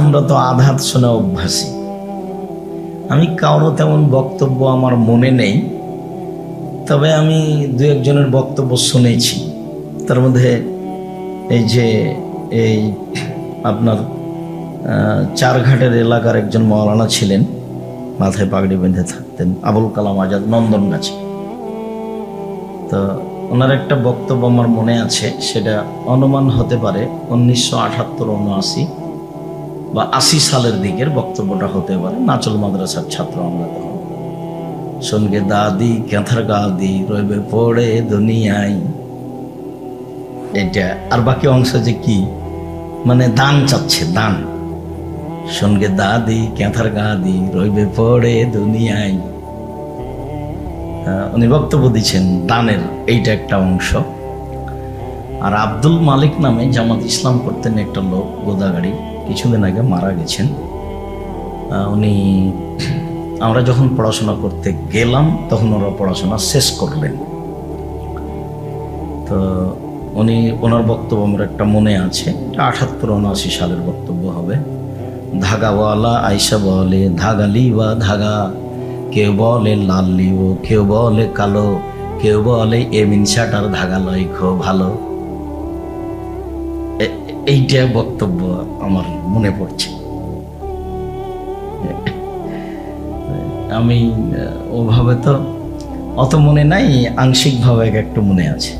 আমরা তো আধাত শোনা অভ্যাসী। আমি কারও তেমন বক্তব্য আমার মনে নেই, তবে আমি দু একজনের বক্তব্য শুনেছি। তার মধ্যে এই যে এই আপনার চারঘাটের এলাকার একজন মৌলানা ছিলেন, মাথায় পাগড়ি বেঁধে থাকতেন, আবুল কালাম আজাদ নন্দন নন্দনগাছি। তো ওনার একটা বক্তব্য আমার মনে আছে, সেটা অনুমান হতে পারে উনিশশো আঠাত্তর উনআশি। বা আশি সালের দিকের বক্তব্যটা হতে পারে। নাচল মাদ্রাসার ছাত্র আমরা তখন সঙ্গে দাদি ক্যাথার গাদি, রইবে পড়ে দুনিয়ায়। এটা আর বাকি অংশ যে কি? মানে দান চাচ্ছে, দান। সঙ্গে দাদি ক্যাথার গাদি, রইবে পড়ে দুনিয়ায়। উনি বক্তব্য দিচ্ছেন দানের এইটা একটা অংশ। আর আব্দুল মালিক নামে জামাত ইসলাম করতেন একটা লোক, গোদাগাড়ি। কিছুদিন আগে মারা গেছেন। উনি, আমরা যখন পড়াশোনা করতে গেলাম, তখন ওরা পড়াশোনা শেষ করলেন তো উনি, ওনার বক্তব্য আমার একটা মনে আছে আঠাত্তর উনআশি সালের বক্তব্য হবে। ধাগাওয়ালা আইসা বলে, ধাগালি বা ধাগা, কেউ বলে লাল লিও কেউ বলে কালো, কেউ বলে এমিন শাটার ধাগা লয় ভালো। এ- এইটা বক্তব্য আমার মনে পড়ছে। আমি ওভাবে তো অত মনে নাই, আংশিকভাবে এক একটু মনে আছে।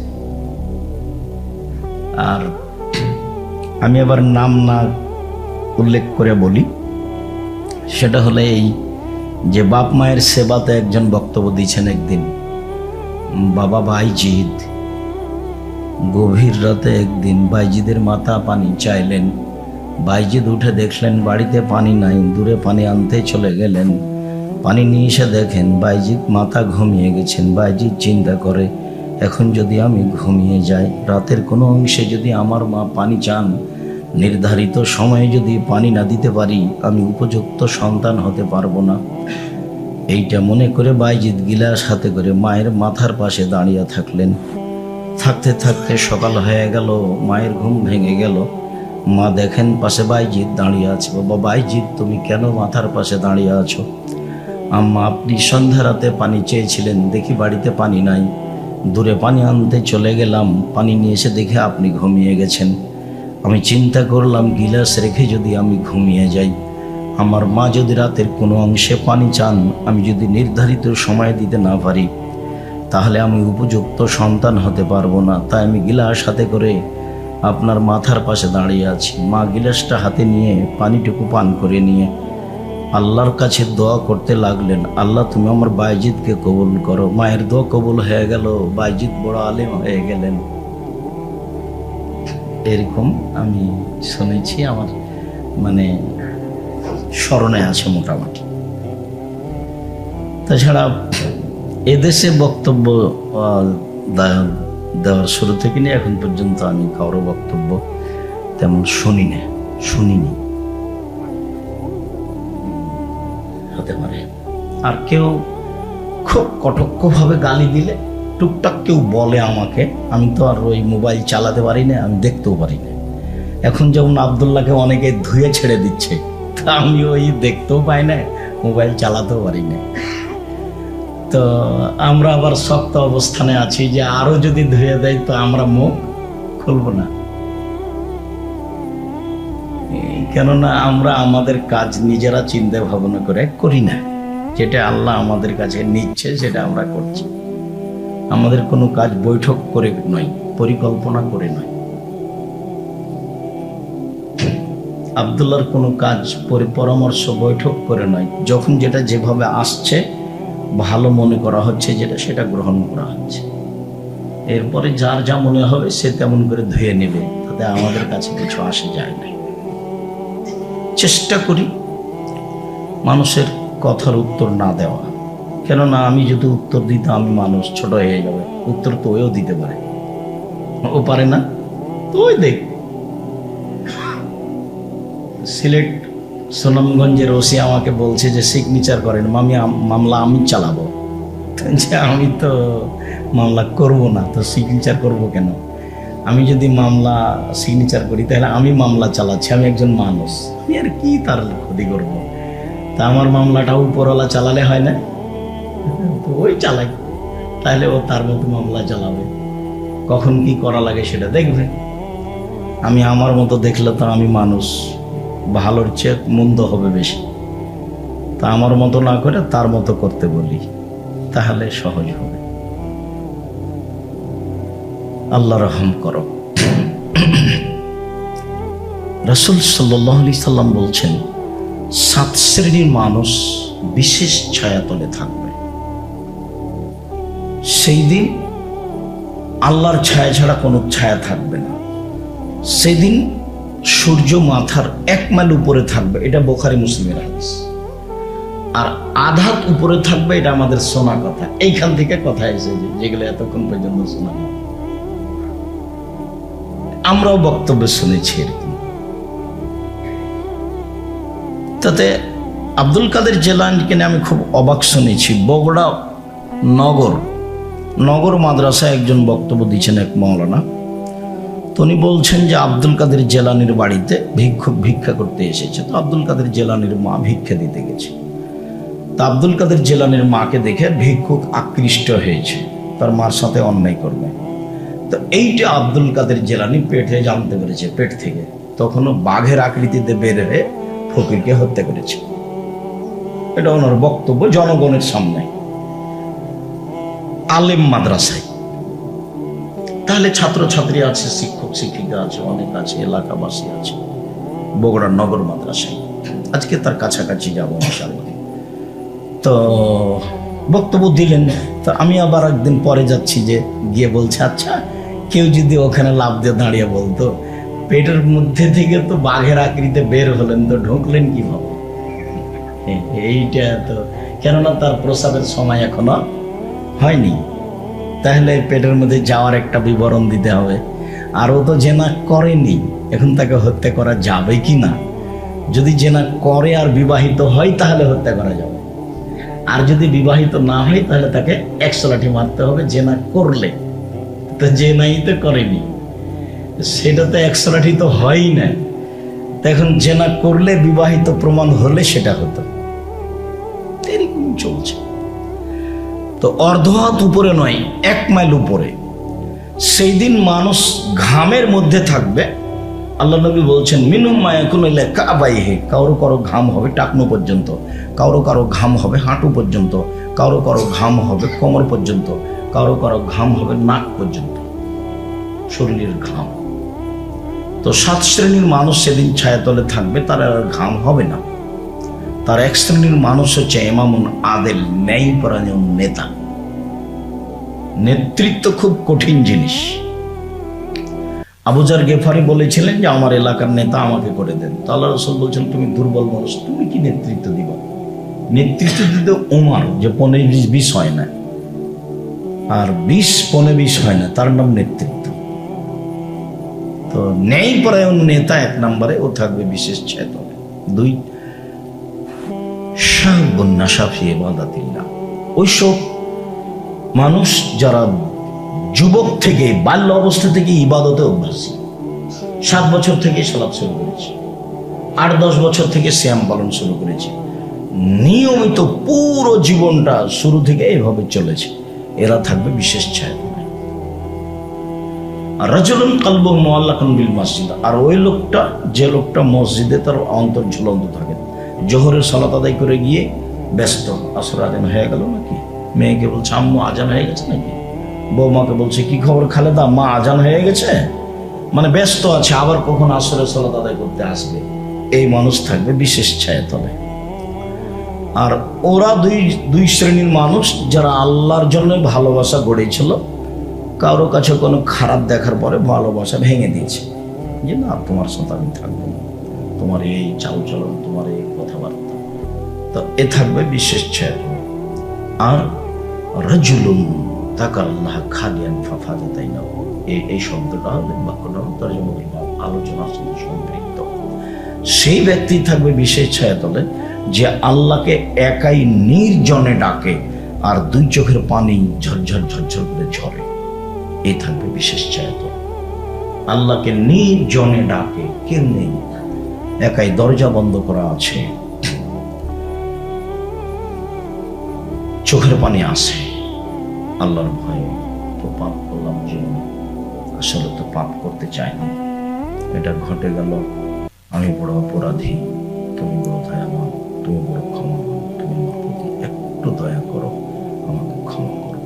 আর আমি আবার নাম না উল্লেখ করে বলি, সেটা হলে এই যে বাপ মায়ের সেবাতে একজন বক্তব্য দিয়েছেন একদিন, বাবা বাইজিদ গভীর রাতে একদিন বাইজিদের মাথা পানি চাইলেন। বাইজিদ উঠে দেখলেন, বাড়িতে পানি নাই, দূরে পানি আনতে চলে গেলেন। পানি নিয়ে এসে দেখেন, বাইজিদ মাথা ঘুমিয়ে গেছেন। বাইজিদ চিন্তা করে, এখন যদি আমি ঘুমিয়ে যাই, রাতের কোনো অংশে যদি আমার মা পানি চান, নির্ধারিত সময়ে যদি পানি না দিতে পারি, আমি উপযুক্ত সন্তান হতে পারব না। এইটা মনে করে বাইজিদ গিলাস হাতে করে মায়ের মাথার পাশে দাঁড়িয়ে থাকলেন। থাকতে থাকতে সকাল হয়ে গেল, মায়ের ঘুম ভেঙে গেল। মা দেখেন পাশে বাইজিৎ দাঁড়িয়ে আছে। বাবা, বাইজিৎ, তুমি কেন মাথার পাশে দাঁড়িয়ে আছো? আম্মা, আপনি সন্ধ্যা রাতে পানি চেয়েছিলেন, দেখি বাড়িতে পানি নাই। দূরে পানি আনতে চলে গেলাম, পানি নিয়ে এসে দেখে আপনি ঘুমিয়ে গেছেন। আমি চিন্তা করলাম, গিলাস রেখে যদি আমি ঘুমিয়ে যাই। আমার মা যদি রাতের কোনো অংশে পানি চান, আমি যদি নির্ধারিত সময় দিতে না পারি তাহলে আমি উপযুক্ত সন্তান হতে পারব না। তাই আমি গিলাস হাতে করে আপনার মাথার পাশে দাঁড়িয়ে আছি। মা গিলাসটা হাতে নিয়ে পানিটুকু পান করে নিয়ে আল্লাহর কাছে দোয়া করতে লাগলেন। আল্লাহ, তুমি আমার বাইজিদকে কবুল করো। মায়ের দোয়া কবুল হয়ে গেল। বাইজিদ বড় আলেম হয়ে গেলেন। এরকম আমি শুনেছি আমার মানে স্মরণে আছে মোটামুটি। তাছাড়া এদেশে বক্তব্য দেওয়ার শুরু থেকে নিয়ে এখন পর্যন্ত আমি কারও বক্তব্য তেমন শুনি না শুনিনি। হতে পারে। আর কেউ খুব কটক্ষভাবে গালি দিলে, টুকটাক কেউ বলে আমাকে, আমি তো আর ওই মোবাইল চালাতে পারি না আমি দেখতেও পারি না এখন যেমন আবদুল্লাহকে অনেকে ধুয়ে ছেড়ে দিচ্ছে, তা আমি ওই দেখতেও পাই না, মোবাইল চালাতেও পারি না। তো আমরা আবার শক্ত অবস্থানে আছি যে আরও যদি ধুয়ে দেয় তো আমরা মুখ খুলব না। কেননা আমরা আমাদের কাজ নিজেরা চিন্তা ভাবনা করে করি না। যেটা আল্লাহ আমাদের কাছে নিচ্ছে সেটা আমরা করছি। আমাদের কোনো কাজ বৈঠক করে নয়, পরিকল্পনা করে নয়। আবদুল্লার কোনো কাজ পরি- পরামর্শ বৈঠক করে নয়, যখন যেটা যেভাবে আসছে ভালো মনে করা হচ্ছে যেটা, সেটা গ্রহণ করা হচ্ছে। এরপরে যার যা মনে হবে সে তেমন করে ধুয়ে নেবে, তাতে আমাদের কাছে কিছু আসে যায় না। চেষ্টা করি মানুষের কথার উত্তর না দেওয়া। কেননা আমি যদি উত্তর দিতে আমি মানুষ ছোট হয়ে যাবে। উত্তর তো ওও দিতে পারে। ও পারে না? তো ওই দেখ। সিলেট সুনামগঞ্জের ওসি আমাকে বলছে যে সিগনেচার করেন, মামি মামলা আমি চালাবো। যে, আমি তো মামলা করব না, তো সিগনেচার করব কেন? আমি যদি মামলা সিগনেচার করি, তাহলে আমি মামলা চালাচ্ছি, আমি একজন মানুষ। আমি আর কি তার ক্ষতি করব? তা আমার মামলাটা উপরওয়ালা চালালে হয় না? তো ওই চালাই। তাহলে ও তার মতো মামলা চালাবে। কখন কি করা লাগে সেটা দেখবে। আমি আমার মতো দেখলে তো আমি মানুষ। ভালোর চেয়ে মন্দ হবে বেশি। তা আমার মতো না করে তার মতো করতে বলি, তাহলে সহজ হবে। আল্লাহ রহম করো। রসুল সাল্লাহ আলি সাল্লাম বলছেন, সাত শ্রেণির মানুষ বিশেষ ছায়াতলে থাকবে। সেই দিন আল্লাহর ছায়া ছাড়া কোনো ছায়া থাকবে না। সেদিন সূর্য মাথার এক মাইল উপরে থাকবে, এটা বোখারি মুসলিমের হাদিস। আর আধাত উপরে থাকবে, এটা আমাদের সোনা কথা। এইখান থেকে কথা এসেছে যেগুলো এতক্ষণ পর্যন্ত শোনা আমরাও বক্তব্য শুনেছি এরকম। তাতে আব্দুল কাদের জেলানিকে নিয়ে আমি খুব অবাক শুনেছি। বগুড়া নগর নগর মাদ্রাসায় একজন বক্তব্য দিচ্ছেন এক মৌলানা। তো উনি বলছেন যে আব্দুল কাদের জেলানির বাড়িতে ভিক্ষুক ভিক্ষা করতে এসেছে। তো আব্দুল কাদের জেলানির মা ভিক্ষা দিতে গেছে। তা আব্দুল কাদের জেলানির মাকে দেখে ভিক্ষুক আকৃষ্ট হয়েছে। তার মার সাথে অন্যায় করবে। তো এইটা আব্দুল কাদের জেলানি পেটে জানতে পেরেছে, পেট থেকে। তখনও বাঘের আকৃতিতে বের হয়ে ফকিরকে হত্যা করেছে। এটা ওনার বক্তব্য জনগণের সামনে। আলেম মাদ্রাসায়। তাহলে ছাত্রছাত্রী আছে, শিক্ষক, শিক্ষিকা আছে, অনেক আছে, এলাকাবাসী আছে, বগুড়ার নগর মাদ্রাসায়। আজকে তার কাছাকাছি যাব ইনশাল্লাহ তো বক্তব্য দিলেন, তো আমি আবার একদিন পরে যাচ্ছি যে গিয়ে বলছে আচ্ছা কেউ যদি ওখানে লাভ দিয়ে দাঁড়িয়ে বলতো, পেটের মধ্যে থেকে তো বাঘের আকৃতিতে বের হলেন, তো ঢুকলেন কীভাবে? এ- এইটা তো, কেননা তার প্রসাবের সময় এখনও হয়নি। তাহলে পেটের মধ্যে যাওয়ার একটা বিবরণ দিতে হবে। আর ও তো জেনা করেনি, এখন তাকে হত্যা করা যাবে কি না? যদি জেনা করে আর বিবাহিত হয়, তাহলে হত্যা করা যাবে। আর যদি বিবাহিত না হয়, তাহলে তাকে একশো লাঠি মারতে হবে, জেনা করলে। তো জেনাই তো করেনি। সেটা তো একশো লাঠি তো হয়ই না। এখন জেনা করলে বিবাহিত প্রমাণ হলে সেটা হতো। এরকম চলছে। তো অর্ধ হাত উপরে নয়, এক মাইল উপরে। সেই দিন মানুষ ঘামের মধ্যে থাকবে। আল্লাহ নবী বলছেন, মিনুম মায়াকুন কাবাই হে কারও কারও ঘাম হবে টাকনো পর্যন্ত, কারও কারও ঘাম হবে হাঁটু পর্যন্ত, কারও কারও ঘাম হবে কোমর পর্যন্ত, কারও কারও ঘাম হবে নাক পর্যন্ত। শরীরের ঘাম। তো সাত শ্রেণির মানুষ সেদিন ছায়াতলে থাকবে, তার আর ঘাম হবে না। তার এক শ্রেণির মানুষ হচ্ছে এমামুন আদেল ন্যায়পরায়ণ নেতা। নেতৃত্ব খুব কঠিন জিনিস। আবুজার গেফারি বলেছিলেন যে, আমার এলাকার নেতা আমাকে করে দেন। তো আল্লাহ রসুল বলছেন তুমি দুর্বল মানুষ, তুমি কি নেতৃত্ব দিবা? নেতৃত্ব দিতে ওমার যে পনেরো বিশ বিষ হয় না। আর বিষ পনেরো বিষ হয় না, তার নাম নেতৃত্ব। তো ন্যায়পরায়ণ নেতা এক নম্বরে ও থাকবে বিশেষ চেতনে দুই শাহবন্যাসাফি এবাদাতিল্লাহ ওইসব মানুষ যারা যুবক থেকে বাল্য অবস্থা থেকে ইবাদতে অভ্যাসী সাত বছর থেকে সালাদ শুরু করেছে। আট, দশ বছর থেকে শ্যাম পালন শুরু করেছে। নিয়মিত পুরো জীবনটা শুরু থেকে এভাবে চলেছে। এরা থাকবে বিশেষ ছায়া। কালব মোয়াল্লাকুন বিল মসজিদ। আর ওই লোকটা, যে লোকটা মসজিদে তার অন্তর ঝুলন্ত থাকে। জোহরের সালাত আদায় করে গিয়ে ব্যস্ত। আসর আজান হয়ে গেল নাকি? মেয়েকে বলছে, আম্মু, আজান হয়ে গেছে নাকি? বৌমাকে বলছে, কি খবর খালেদা? মা, আজান হয়ে গেছে? মানে ব্যস্ত আছে, আবার কখন আসরের সালাত আদায় করতে আসবে? এই মানুষ থাকবে বিশেষ ছায়াতলে আর ওরা দুই দুই শ্রেণির মানুষ যারা আল্লাহর জন্য ভালোবাসা গড়েছিল, কারও কাছে কোনো খারাপ দেখার পরে ভালোবাসা ভেঙে দিয়েছে। যে, না, তোমার সাথে আমি থাকব না। তোমার এই চাল চলন তোমার এই তো এ থাকবে বিশেষ ছায়া আর রাজুলুন তাকার আল্লাহ খালিয়ান ফাফাদা তাই না এই শব্দটা বাক্যটা তর্জমা আলোচনার সাথে সম্পৃক্ত। সেই ব্যক্তি থাকবে বিশেষ ছায়াতলে যে আল্লাহকে একাই নির্জনে ডাকে আর দুই চোখের পানি ঝরঝর ঝরঝর করে ঝরে। এ থাকবে বিশেষ ছায়াতল আল্লাহকে নির্জনে ডাকে। কেউ নেই। একাই দরজা বন্ধ করা আছে। চোখের পানি আসে আল্লাহর ভয়ে তো পাপ করলাম যে আসলে তো পাপ করতে চাইনি এটা ঘটে গেল। আমি বড় অপরাধী। তুমি বড় দয়াবান, তুমি বড় ক্ষমাবান, তুমি আমার প্রতি একটু দয়া করো, আমাকে ক্ষমা করো।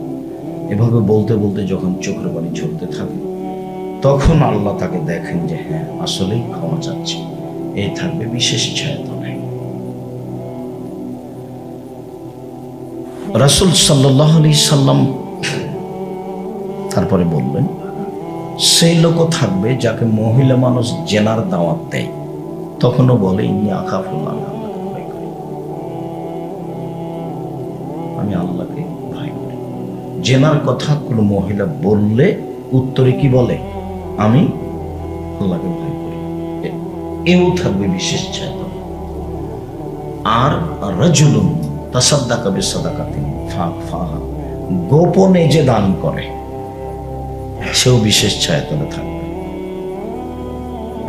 এভাবে বলতে বলতে যখন চোখের পানি ঝরতে থাকে, তখন আল্লাহ তাকে দেখেন যে হ্যাঁ আসলেই ক্ষমা চাচ্ছে। এই থাকবে বিশেষ ছায়াতনে রাসুল সাল্লাহ আলি সাল্লাম তারপরে বললেন সেই লোকও থাকবে যাকে মহিলা মানুষ জেনার দাওয়াত দেয়। তখনও বলে ইনি আকাফুল্লাহ আমি আল্লাহকে ভয় করি। জেনার কথা কোনো মহিলা বললে, উত্তরে কি বলে? আমি আল্লাহকে ভয় করি। এও থাকবে বিশেষ চেতন আর রজুলুন তাসাদ্দাকা বিসাদাকাতিন, ফাঁক, ফাহা। গোপনে যে দান করে, সেও বিশেষ ছায়াতলে থাকবে।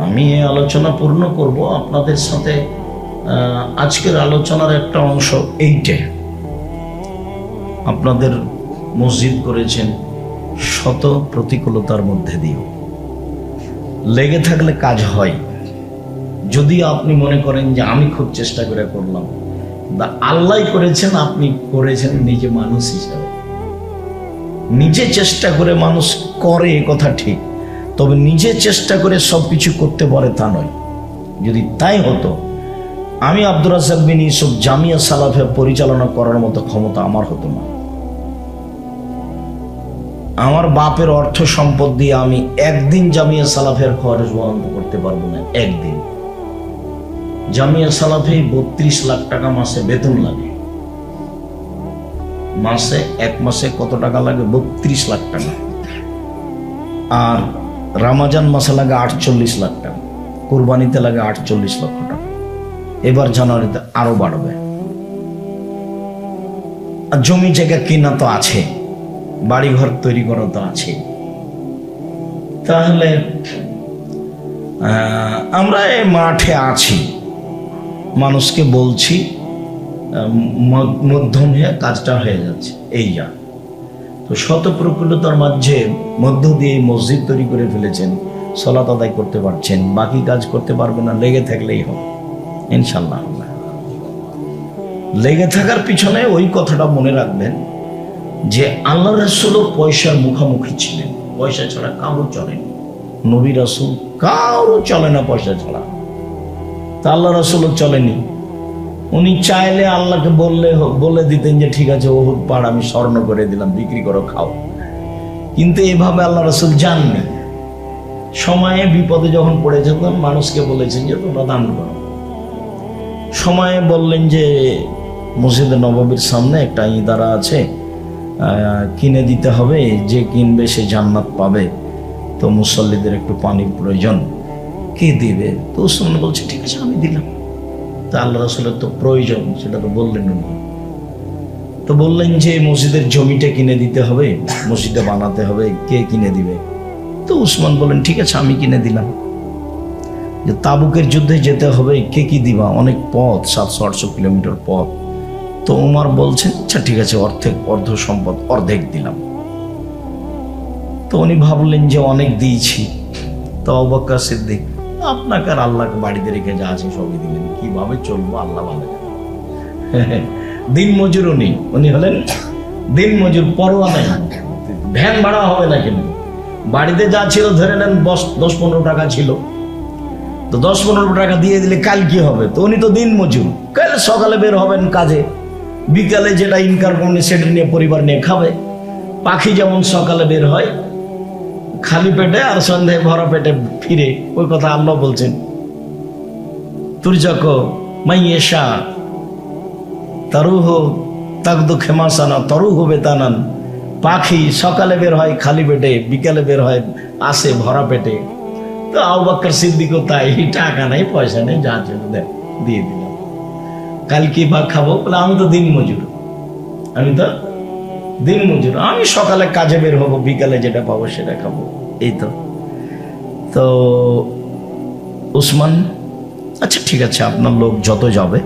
আমি এই আলোচনা পূর্ণ করব। আপনাদের সাথে আজকের আলোচনার একটা অংশ এইটে। আপনাদের মসজিদ করেছেন শত প্রতিকূলতার মধ্যে দিয়েও। লেগে থাকলে কাজ হয়। যদি আপনি মনে করেন যে আমি খুব চেষ্টা করে করলাম আল্লাহ করেছেন, আপনি করেছেন নিজে মানুষ হিসাবে। নিজে চেষ্টা করে মানুষ করে কথা ঠিক, তবে নিজে চেষ্টা করে সব কিছু করতে পারে তা নয়। যদি তাই হতো, আমি আব্দুর রাজাক বিন জামিয়া সালাফে পরিচালনা করার মতো ক্ষমতা আমার হতো না। আমার বাপের অর্থ সম্পদ দিয়ে আমি একদিন জামিয়া সালাফের খরচ বহন করতে পারব না, একদিন। জামিয়া সালাফে বত্রিশ লাখ টাকা মাসে বেতন লাগে। মাসে এক মাসে কত টাকা লাগে? বত্রিশ লাখ টাকা। আর রামাজান মাসে লাগে আটচল্লিশ লাখ টাকা। কোরবানিতে লাগে আটচল্লিশ লক্ষ টাকা। এবার জানুয়ারিতে আরও বাড়বে। আর জমি জায়গা কেনা তো আছে। বাড়িঘর তৈরি করা তো আছে। তাহলে আমরা এই মাঠে আছি। মানুষকে বলছি মধ্যম হয়ে কাজটা হয়ে যাচ্ছে, এই যা। তো শত মাঝে মধ্য দিয়ে মসজিদ তৈরি করে ফেলেছেন সলাত আদায় করতে পারছেন, বাকি কাজ করতে পারবে না, লেগে থাকলেই হবে ইনশাল্লাহ লেগে থাকার পিছনে ওই কথাটা মনে রাখবেন যে আল্লাহ রাসুলও পয়সার মুখামুখি ছিলেন, পয়সা ছাড়া কারও চলেনি নবী রাসুল কারও চলে না পয়সা ছাড়া। তা আল্লাহ রাসুলও চলেনি। উনি চাইলে আল্লাহকে বললে বলে দিতেন যে, ঠিক আছে, ওহুদ পাড় আমি স্বর্ণ করে দিলাম, বিক্রি করো, খাও। কিন্তু এভাবে আল্লাহ রসুল জাননি সময়ে বিপদে যখন পড়েছেন, তখন মানুষকে বলেছেন যে, তোমরা দান করো। সময়ে বললেন যে, মসজিদে নবাবির সামনে একটা ইদারা আছে কিনে দিতে হবে, যে কিনবে সে জান্নাত পাবে। তো মুসল্লিদের একটু পানির প্রয়োজন। কে দিবে? তো উসমান বলছে, ঠিক আছে, আমি দিলাম। তা আল্লাহ রসুলের তো প্রয়োজন, সেটা তো বললেন উনি। তো বললেন যে, মসজিদের জমিটা কিনে দিতে হবে, মসজিদে বানাতে হবে, কে কিনে দিবে? তো উসমান বললেন, ঠিক আছে, আমি কিনে দিলাম। যে তাবুকের যুদ্ধে যেতে হবে, কে কি দিবা? অনেক পথ, সাতশো, আটশো কিলোমিটার পথ। তো উমার বলছেন আচ্ছা ঠিক আছে, অর্ধেক, অর্ধ সম্পদ, অর্ধেক দিলাম। তো উনি ভাবলেন যে, অনেক দিয়েছি। তো অবাক্কা সিদ্দিক আপনাকে আর আল্লাহকে বাড়িতে রেখে যা আছে সবই দিলেন। কীভাবে চলবো আল্লাহ ভালো। দিন মজুর উনি উনি হলেন দিন মজুর, পরোয়া নেই। ভ্যান ভাড়া হবে না কিন্তু। বাড়িতে যা ছিল ধরে নেন দশ দশ পনেরো টাকা ছিল। তো দশ পনেরো টাকা দিয়ে দিলে কাল কি হবে? তো উনি তো দিন মজুর। কাল সকালে বের হবেন কাজে। বিকালে যেটা ইনকাম করবে সেটা নিয়ে পরিবার নিয়ে খাবে। পাখি যেমন সকালে বের হয় খালি পেটে আর সন্ধ্যায় ভরা পেটে ফিরে ওই কথা আল্লাহ বলছেন। তুর্যক মাইয়েশা তারুহ তাকদু খেমাসানা, তরুহ বেতানান। পাখি সকালে বের হয় খালি পেটে, বিকালে বের হয় আসে ভরা পেটে। তো আউবাক্কর সিদ্দিকও তাই, টাকা নাই, পয়সা নেই, যা ছিল দেখ দিয়ে দিলাম। কাল কি বা খাব? বলে, আমি তো দিন মজুর। আমি তো দিন মজুর। আমি সকালে কাজে বের হব, বিকালে যেটা পাবো সেটা খাব। এই তো। তো উসমান আচ্ছা ঠিক আছে, আপনার লোক যত যাবে,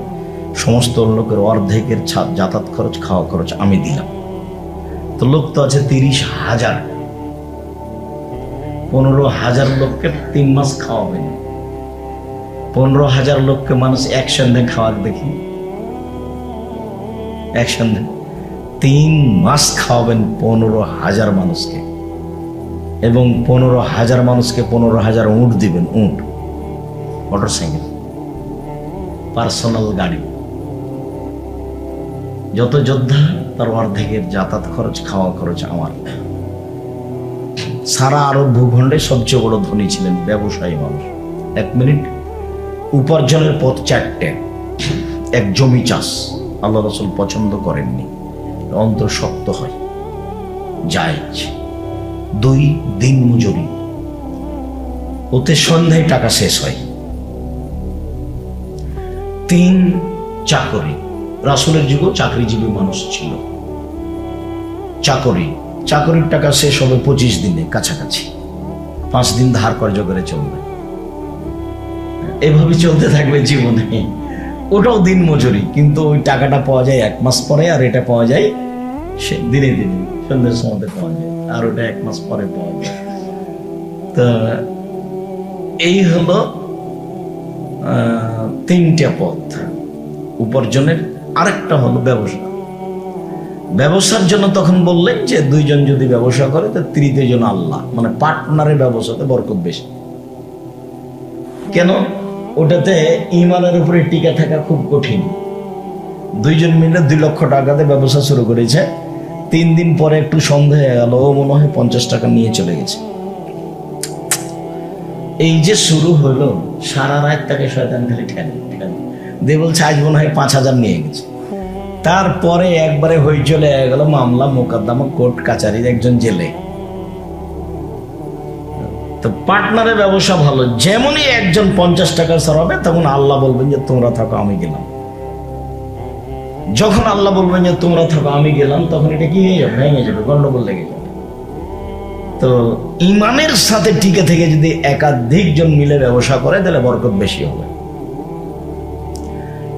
সমস্ত লোকের অর্ধেকের যাতায়াত খরচ, খাওয়া খরচ আমি দিলাম। তো লোক তো আছে তিরিশ হাজার। পনেরো হাজার লোককে তিন মাস খাওয়াবেন পনেরো হাজার লোককে মানুষ একসঙ্গে খাওয়ার দেখি। একসঙ্গে তিন মাস খাওয়াবেন পনেরো হাজার মানুষকে। এবং পনেরো হাজার মানুষকে পনেরো হাজার উঁট দিবেন, উঁট। মোটর সাইকেল পার্সোনাল গাড়ি। যত যোদ্ধা, তার অর্ধেকের যাতায়াত খরচ, খাওয়া খরচ আমার। সারা আরব ভূখণ্ডে সবচেয়ে বড় ধনী ছিলেন ব্যবসায়ী মানুষ। এক মিনিট। উপার্জনের পথ চারটে। এক জমি চাষ। আল্লাহ রসুল পছন্দ করেননি। অন্তর হয়। জায়েজ দুই দিন মজুরি। ওতে সন্ধ্যায় টাকা শেষ হয়। তিন, চাকরি। রাসুলের যুগও চাকরিজীবী মানুষ ছিল। চাকরি। চাকরির টাকা শেষ হবে পঁচিশ দিনে কাছাকাছি। পাঁচ দিন ধার কর্য করে চলবে। এভাবে চলতে থাকবে জীবনে। ওটাও দিন মজুরি, কিন্তু ওই টাকাটা পাওয়া যায় এক মাস পরে আর এটা পাওয়া যায় সে দিনে দিনে, সন্ধ্যের সময় পাওয়া যায়, আর ওটা এক মাস পরে পাওয়া যায়। তো এই হলো তিনটা পথ উপার্জনের, আরেকটা হলো ব্যবসা। ব্যবসার জন্য তখন বললেন যে দুইজন যদি ব্যবসা করে, তো তৃতীয় জন আল্লাহ মানে পার্টনারের ব্যবসাতে বরকত বেশি। কেন? ওটাতে ইমানের উপরে টিকে থাকা খুব কঠিন। দুইজন মিলে দুই লক্ষ টাকাতে ব্যবসা শুরু করেছে। তিন দিন পরে একটু সন্দেহ হয়ে গেল, ও মনে হয় পঞ্চাশ টাকা নিয়ে চলে গেছে। এই যে শুরু হলো, সারা রাত তাকে শয়তান খালি ঠেলে দিয়ে বলছে, আজ মনে হয় পাঁচ হাজার নিয়ে গেছে। তারপরে একবারে হই চলে গেল মামলা, মোকদ্দমা, কোর্ট, কাচারির একজন জেলে। তো পার্টনারের ব্যবসা ভালো। যেমনই একজন পঞ্চাশ টাকা সরাবে তখন আল্লাহ বলবেন যে, তোমরা থাকো, আমি গেলাম। যখন আল্লাহ বলবেন যে, তোমরা থাকো, আমি গেলাম, তখন এটা কি হয়ে যাবে? ভেঙে যাবে, গন্ডগোল লেগে যাবে। তো ইমানের সাথে টিকে থেকে যদি একাধিক জন মিলে ব্যবসা করে, তাহলে বরকত বেশি হবে।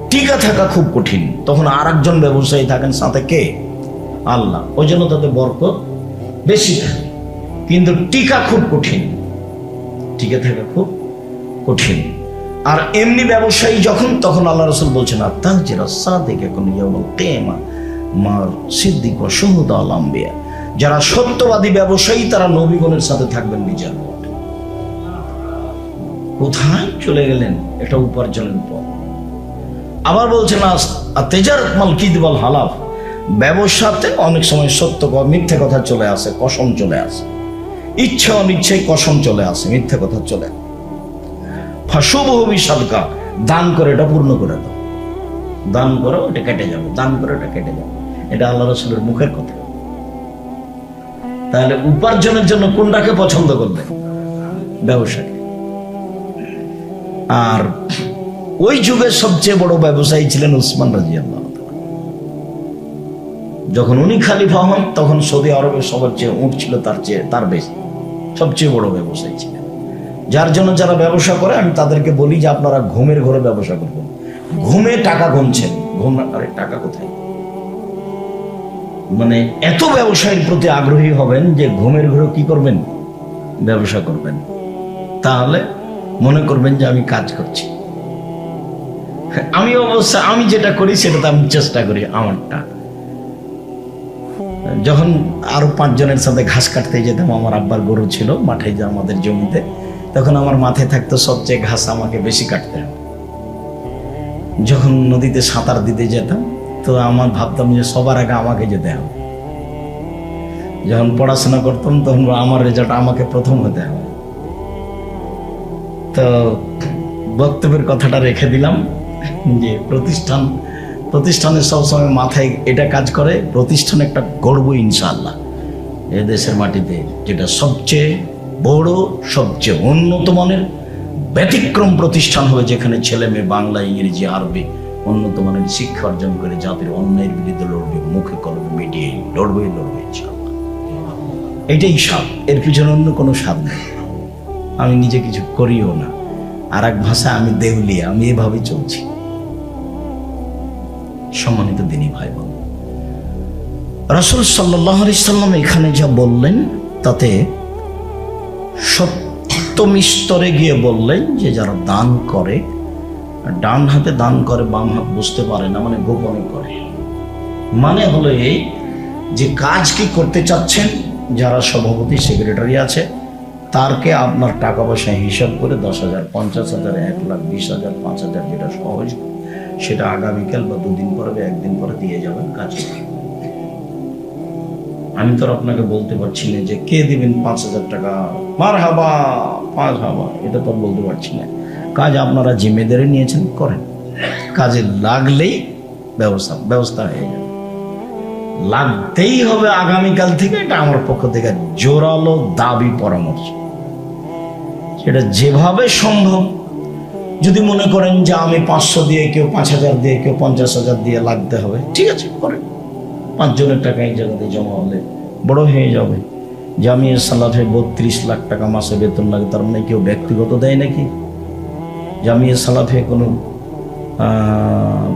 টিকা থাকা খুব কঠিন। তখন আর একজন ব্যবসায়ী থাকেন, সাথে কে? আল্লাহ। ওই জন্য তাদের বরকত বেশি থাকে। কিন্তু টিকা খুব কঠিন। টিকে থাকা খুব কঠিন। আর এমনি ব্যবসায়ী যখন, তখন আল্লাহ রসুল বলছেন যে রাস্তা দেখে কোন তেমা মার সিদ্দিক ও সহুদ আলাম্বিয়া যারা সত্যবাদী ব্যবসায়ী, তারা নবীগণের সাথে থাকবেন বিচার কোথায় চলে গেলেন? এটা উপার্জনের পথ। আবার বলছেন তেজার মাল কিদবল হালাফ ব্যবসাতে অনেক সময় সত্য মিথ্যে কথা চলে আসে, কসম চলে আসে। ইচ্ছে অনিচ্ছায় কসম চলে আসে, মিথ্যে কথা চলে। ফাঁসুবহবি সাদকা, দান করে এটা পূর্ণ করে দাও। দান করো, এটা কেটে যাবে, দান করে, এটা কেটে যাবে। এটা আল্লাহ রসুলের মুখের কথা। তাহলে উপার্জনের জন্য কোনটাকে পছন্দ করবে? ব্যবসাকে। আর ওই যুগের সবচেয়ে বড় ব্যবসায়ী ছিলেন উসমান রাজি আল্লাহ যখন উনি খালিফা হন, তখন সৌদি আরবের সবার চেয়ে উঁট ছিল তার চেয়ে, তার বেশি। সবচেয়ে বড় ব্যবসায়ী ছিলেন যার জন্য যারা ব্যবসা করে, আমি তাদেরকে বলি যে আপনারা ঘুমের ঘরে ব্যবসা করবেন। ঘুমে টাকা গুনছেন। ঘুম, আরে টাকা কোথায়? মানে এত ব্যবসায়ীর প্রতি আগ্রহী হবেন যে ঘুমের ঘরে কি করবেন? ব্যবসা করবেন। তাহলে মনে করবেন যে আমি কাজ করছি। আমি অবশ্য আমি যেটা করি সেটা তো আমি চেষ্টা করি আমারটা। যখন আরও পাঁচজনের সাথে ঘাস কাটতে যেতাম, আমার আব্বার গরু ছিল মাঠে যে আমাদের জমিতে, তখন আমার মাথায় থাকতো, সবচেয়ে ঘাস আমাকে বেশি কাটতে যখন নদীতে সাঁতার দিতে যেতাম, তো আমার ভাবতাম যে সবার আগে আমাকে যেতে হবে। যখন পড়াশোনা করতাম, তখন আমার রেজাল্ট আমাকে প্রথম হতে হবে। তো বক্তব্যের কথাটা রেখে দিলাম যে প্রতিষ্ঠান প্রতিষ্ঠানের সবসময় মাথায় এটা কাজ করে, প্রতিষ্ঠান একটা গর্ব ইনশাআল্লাহ। এ দেশের মাটিতে যেটা সবচেয়ে বড়, সবচেয়ে উন্নত মানের ব্যতিক্রম প্রতিষ্ঠান হবে যেখানে ছেলে মেয়ে বাংলা, ইংরেজি, আরবি উন্নত মানের শিক্ষা অর্জন করে জাতির অন্যায়ের বিরুদ্ধে লড়বে, মুখে কলমে মিডিয়ে লড়বে লড়বে এটাই স্বাদ এর পিছনে অন্য কোনো স্বাদ নেই। আমি নিজে কিছু করিও না। আর এক ভাষায় আমি দেউলিয়া, আমি এভাবে চলছি। সম্মানিত দিনী ভাই বোন রাসুল সাল্লাম এখানে যা বললেন, তাতে সপ্তম স্তরে গিয়ে বললেন যে যারা দান করে, ডান হাতে দান করে, বাম হাত বুঝতে পারে না মানে গোপনে করে। মানে হলো এই যে কাজ কি করতে চাচ্ছেন, যারা সভাপতি, সেক্রেটারি আছে, তারকে আপনার টাকা পয়সা হিসাব করে দশ হাজার, পঞ্চাশ হাজার, এক লাখ, বিশ হাজার, পাঁচ হাজার, যেটা সহজ সেটা আগামীকাল বা দুদিন পরে বা একদিন পরে দিয়ে যাবেন, কাজ আমি তো আপনাকে বলতে পারছি না যে কে দিবেন পাঁচ হাজার টাকা। মার হাবা পাঁচ হাবা এটা তো বলতে পারছি না। কাজ আপনারা জিম্মেদারি নিয়েছেন, করেন। কাজে লাগলেই ব্যবস্থা ব্যবস্থা হয়ে যাবে। লাগতেই হবে আগামীকাল থেকে, এটা আমার পক্ষ থেকে জোরালো দাবি, পরামর্শ। সেটা যেভাবে সম্ভব যদি মনে করেন যে আমি পাঁচশো দিয়ে কেউ পাঁচ হাজার দিয়ে কেউ পঞ্চাশ হাজার দিয়ে লাগতে হবে, ঠিক আছে, করেন। পাঁচজনের টাকা এক জায়গাতে জমা হলে বড় হয়ে যাবে। জামিয়া সালাফে বত্রিশ লাখ টাকা মাসে বেতন লাগে, তার মানে কেউ ব্যক্তিগত দেয় নাকি? জামিয়া সালাফে কোনো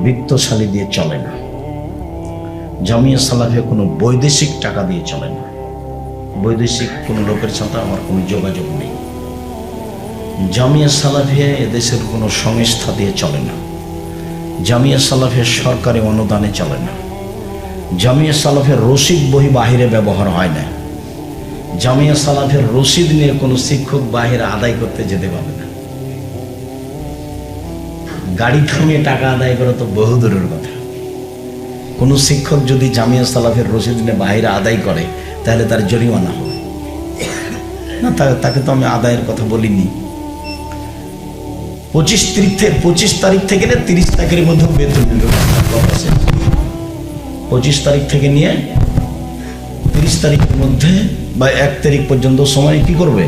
বিত্তশালী দিয়ে চলে না। জামিয়া সালাফে কোনো বৈদেশিক টাকা দিয়ে চলে না। বৈদেশিক কোনো লোকের সাথে আমার কোনো যোগাযোগ নেই। জামিয়া সালাফিয়া এদেশের কোনো সংস্থা দিয়ে চলে না। জামিয়া সালাফের সরকারি অনুদানে চলে না। জামিয়া সালাফের রসিদ বই বাহিরে ব্যবহার হয় না। জামিয়া সালাফের রসিদ নিয়ে কোনো শিক্ষক বাহিরে আদায় করতে যেতে পারবে না। গাড়ি থামিয়ে টাকা আদায় করা তো বহু দূরের কথা। কোনো শিক্ষক যদি জামিয়া সালাফের রসিদ নিয়ে বাহিরে আদায় করে, তাহলে তার জরিমানা হবে। না তাকে তো আমি আদায়ের কথা বলিনি। পঁচিশ তারিখ থেকে, পঁচিশ তারিখ থেকে না তিরিশ তারিখের মধ্যে বেতন দিল। পঁচিশ তারিখ থেকে নিয়ে তিরিশ তারিখের মধ্যে বা এক তারিখ পর্যন্ত সময় কি করবে?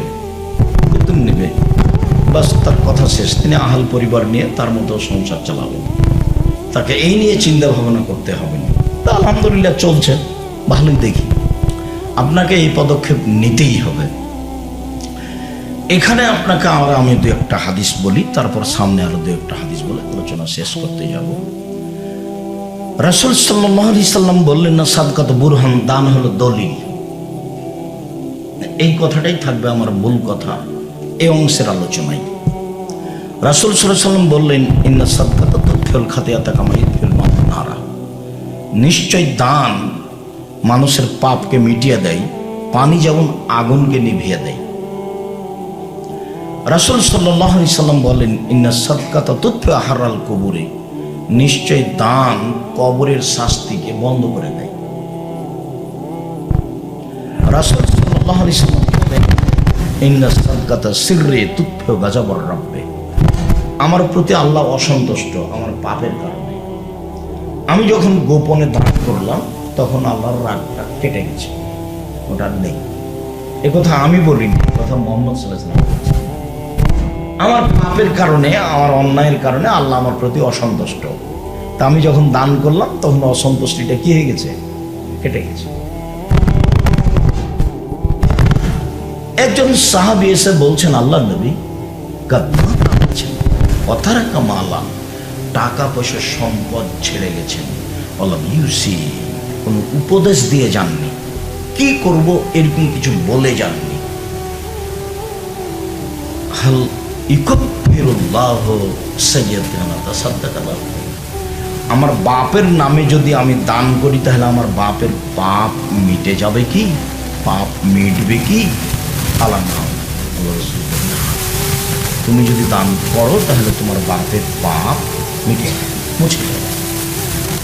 বেতন নেবে। বাস তার কথা শেষ। তিনি আহাল পরিবার নিয়ে তার মতো সংসার চালাবেন। তাকে এই নিয়ে চিন্তা ভাবনা করতে হবে না। তা আলহামদুলিল্লাহ চলছে। ভালোই দেখি। আপনাকে এই পদক্ষেপ নিতেই হবে। এখানে আপনাকে আর আমি দু একটা হাদিস বলি, তারপর সামনে আরও দু একটা হাদিস বলে আলোচনা শেষ করতে যাব। রাসুল সাল্লাহ সাল্লাম বললেন, না, সাদকাত বুরহান, দান হলো দলিল। এই কথাটাই থাকবে আমার মূল কথা, এই অংশের আলোচনায়। রাসুল সাল্লাম বললেন, ইন্না সাদকাত তথ্যল ফিল নারা নিশ্চয় দান মানুষের পাপকে মিটিয়ে দেয়, পানি যেমন আগুনকে নিভিয়ে দেয় রাসুল সাল্লাহ সাল্লাম বলেন, ইন্না সৎকাতা তথ্য হারাল কবরে। নিশ্চয় দান কবরের শাস্তিকে বন্ধ করে দেয়। রাসুল রাখবে আমার প্রতি আল্লাহ অসন্তুষ্ট, আমার পাপের কারণে। আমি যখন গোপনে দান করলাম, তখন আল্লাহর রাগটা কেটে গেছে। ওটা নেই। কথা আমি বলিনি কথা মোহাম্মদ সাল্লাহ। আমার পাপের কারণে, আমার অন্যায়ের কারণে আল্লাহ আমার প্রতি অসন্তুষ্ট। তা আমি যখন দান করলাম, তখন অসন্তুষ্টিটা কি হয়ে গেছে? কেটে গেছে। একজন সাহাবি এসে বলছেন, আল্লাহ নবী কথারা কামালা টাকা পয়সা সম্পদ ছেড়ে গেছেন। বললাম ইউসি কোনো উপদেশ দিয়ে যাননি। কি করব এরকম কিছু বলে যাননি? হাল আমার বাপের নামে যদি আমি দান করি, তাহলে আমার বাপের পাপ মিটে যাবে কি? পাপ মিটবে কি? তুমি যদি দান করো, তাহলে তোমার বাপের পাপ মিটে মুছে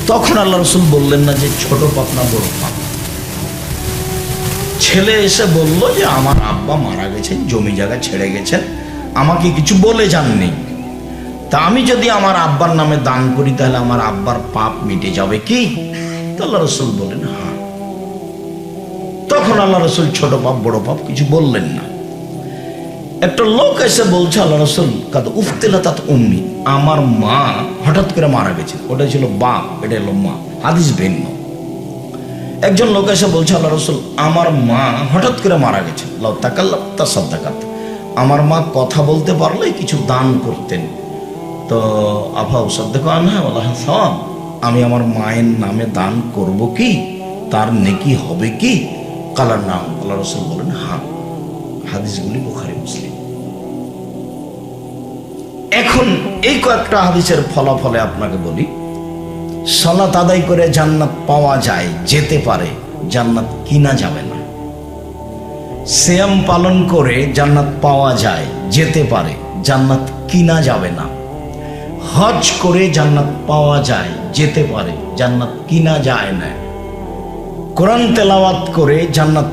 তখন আল্লাহ রসুল বললেন না যে, ছোট পাপ না, বড় পাপ। ছেলে এসে বলল যে, আমার আব্বা মারা গেছেন, জমি জায়গা ছেড়ে গেছেন আমাকে কিছু বলে যাননি। তা আমি যদি আমার আব্বার নামে দান করি, তাহলে আমার আব্বার পাপ মিটে যাবে কি? আল্লাহ রসুল বলেন হ্যাঁ। তখন আল্লাহ রসুল ছোট পাপ, বড় পাপ কিছু বললেন না। একটা লোক এসে বলছে, আল্লাহ রসুল, কাদ উফতেলা তাত উম্মি। আমার মা হঠাৎ করে মারা গেছে। ওটা ছিল বাপ, এটা হলো মা। হাদিস ভিন্ন। একজন লোক এসে বলছে, আল্লাহ রসুল, আমার মা হঠাৎ করে মারা গেছে। লাউ তাকাল্লাম তা সাদ্দাকাত আমার মা কথা বলতে পারলে কিছু দান করতেন। তো আফা সওয়াব আমি আমার মায়ের নামে দান করব কি? তার নেকি হবে কি? কালার নাম আল্লাহ রসুল বলেন হ্যাঁ হাদিসগুলি বুখারি, মুসলিম। এখন এই কয়েকটা হাদিসের ফলাফলে আপনাকে বলি সলাত আদায় করে জান্নাত পাওয়া যায়, যেতে পারে, জান্নাত কিনা যাবে না। সিয়াম পালন করে জান্নাত পাওয়া যায়, যেতে পারে। জান্নাত কিনা যাবে না। হজ করে জান্নাত পাওয়া যায়, যেতে পারে। জান্নাত কিনা যায় না। কোরআন তেলাওয়াত করে জান্নাত